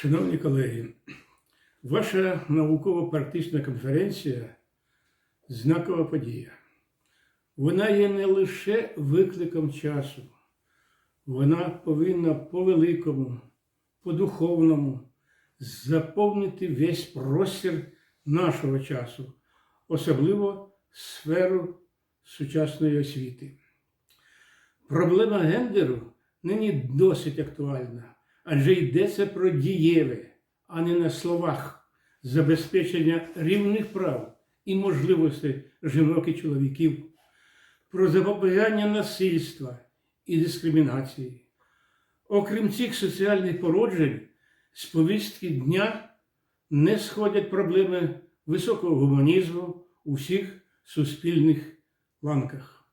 Шановні колеги, ваша науково-практична конференція знакова подія. Вона є не лише викликом часу, вона повинна по-великому, по-духовному заповнити весь простір нашого часу, особливо сферу сучасної освіти. Проблема гендеру нині досить актуальна, адже йдеться про дієве, а не на словах забезпечення рівних прав і можливостей жінок і чоловіків, про запобігання насильства і дискримінації. Окрім цих соціальних породжень, з повістки дня не сходять проблеми високого гуманізму у всіх суспільних ланках.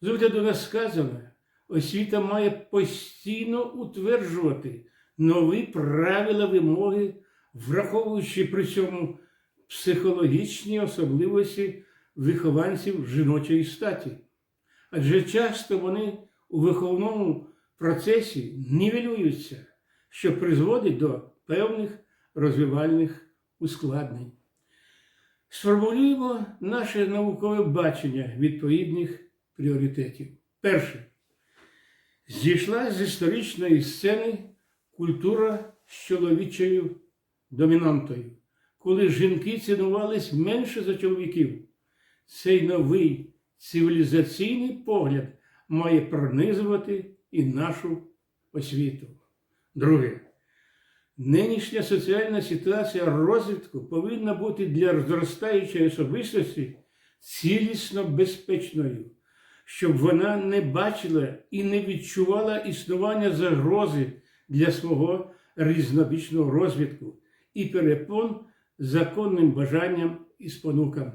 З огляду на сказане, освіта має постійно утверджувати нові правила вимоги, враховуючи при цьому психологічні особливості вихованців жіночої статі. Адже часто вони у виховному процесі нівелюються, що призводить до певних розвивальних ускладнень. Сформулюємо наше наукове бачення відповідних пріоритетів. Перше. Зійшла з історичної сцени культура з чоловічою домінантою, коли жінки цінувались менше за чоловіків. Цей новий цивілізаційний погляд має пронизувати і нашу освіту. Друге. Нинішня соціальна ситуація розвитку повинна бути для зростаючої особистості цілісно безпечною, щоб вона не бачила і не відчувала існування загрози для свого різнобічного розвитку і перепон законним бажанням і спонукам.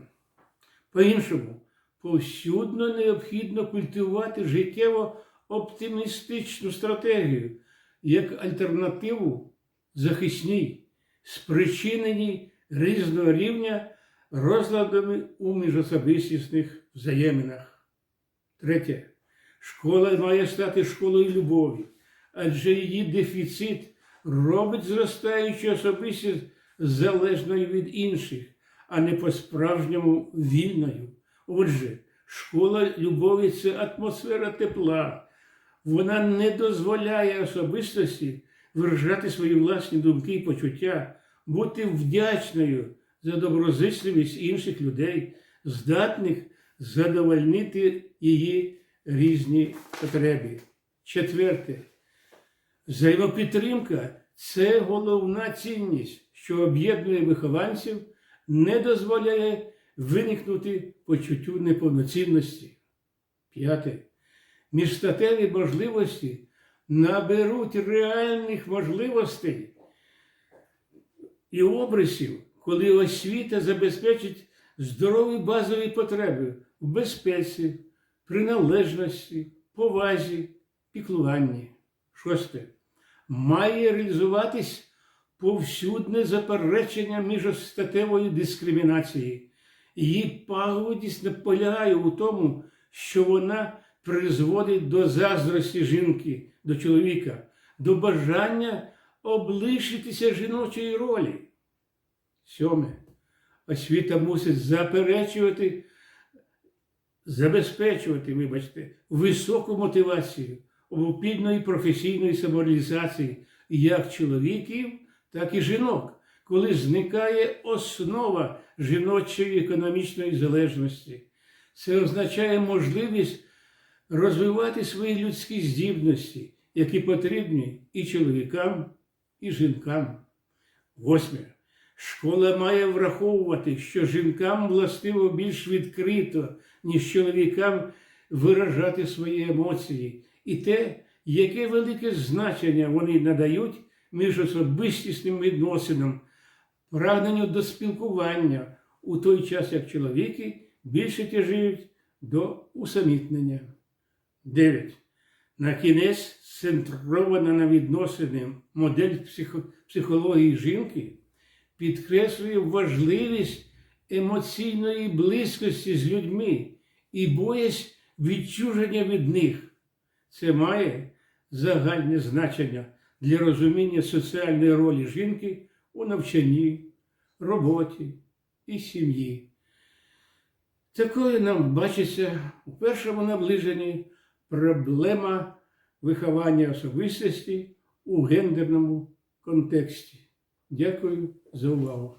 По-іншому, повсюдно необхідно культивувати життєво оптимістичну стратегію як альтернативу захисній, спричиненій різного рівня розладами у міжособистісних взаєминах. Третє. Школа має стати школою любові, адже її дефіцит робить зростаючу особистість залежною від інших, а не по-справжньому вільною. Отже, школа любові це атмосфера тепла. Вона не дозволяє особистості виражати свої власні думки і почуття, бути вдячною за доброзичливість інших людей, здатних задовольнити її різні потреби. Четверте, взаємопідтримка це головна цінність, що об'єднує вихованців, не дозволяє виникнути почуттю неповноцінності. П'яте. Міжстатеві можливості наберуть реальних можливостей і обрисів, коли освіта забезпечить здорові базові потреби в безпеці, приналежності, повазі, піклуванні. Шосте. Має реалізуватись повсюдне заперечення міжостатевої дискримінації. Її пагодність не полягає у тому, що вона призводить до заздрості жінки, до чоловіка, до бажання облишитися жіночої ролі. Сьоме. Освіта мусить заперечувати, забезпечувати, вибачте, високу мотивацію обопільної професійної самореалізації як чоловіків, так і жінок, коли зникає основа жіночої економічної залежності. Це означає можливість розвивати свої людські здібності, які потрібні і чоловікам, і жінкам. Восьме. Школа має враховувати, що жінкам властиво більш відкрито, ніж чоловікам виражати свої емоції, і те, яке велике значення вони надають між особистісним відносинам, прагненню до спілкування у той час, як чоловіки більше тяжіють до усамітнення. 9. На кінець центрована на відносини модель психо психології жінки підкреслює важливість емоційної близькості з людьми і боязнь відчуження від них. Це має загальне значення для розуміння соціальної ролі жінки у навчанні, роботі і сім'ї. Такою нам бачиться у першому наближенні проблема виховання особистості у гендерному контексті. Дякую за увагу.